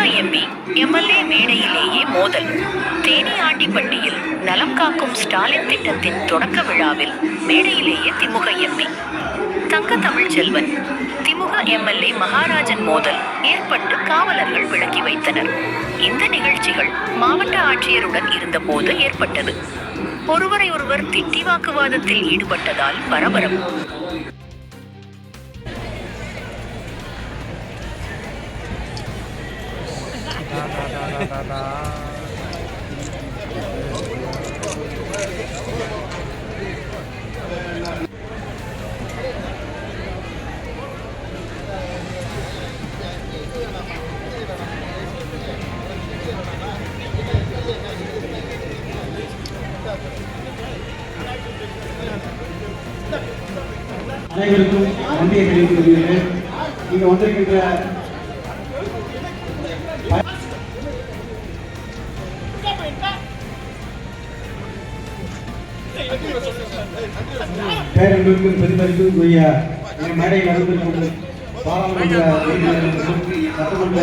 திமுக MP MLA மேடையிலேயே மோதல். தேனி ஆண்டிப்பட்டியில் நலம் காக்கும் ஸ்டாலின் திட்டத்தின் தொடக்க விழாவில் மேடையிலேயே திமுக எம்பி. தங்க தமிழ் செல்வன் திமுக எம்எல்ஏ மகாராஜன் மோதல் ஏற்பட்டு காவலர்கள் விளக்கி வைத்தனர். இந்த நிகழ்ச்சிகள் மாவட்ட ஆட்சியருடன் இருந்தபோது ஏற்பட்டது. ஒருவரை ஒருவர் திட்டி வாக்குவாதத்தில் ஈடுபட்டதால் பரபரப்பு. அனைவருக்கும் நன்றியை தெரிவித்துக் கொள்கிறேன். இங்க வந்திருக்கின்ற பேரன்பிற்கும் பெருமதிப்புக்குரிய இந்த மேடையில் அமர்ந்திருக்கும் பாராளுமன்ற சட்டமன்ற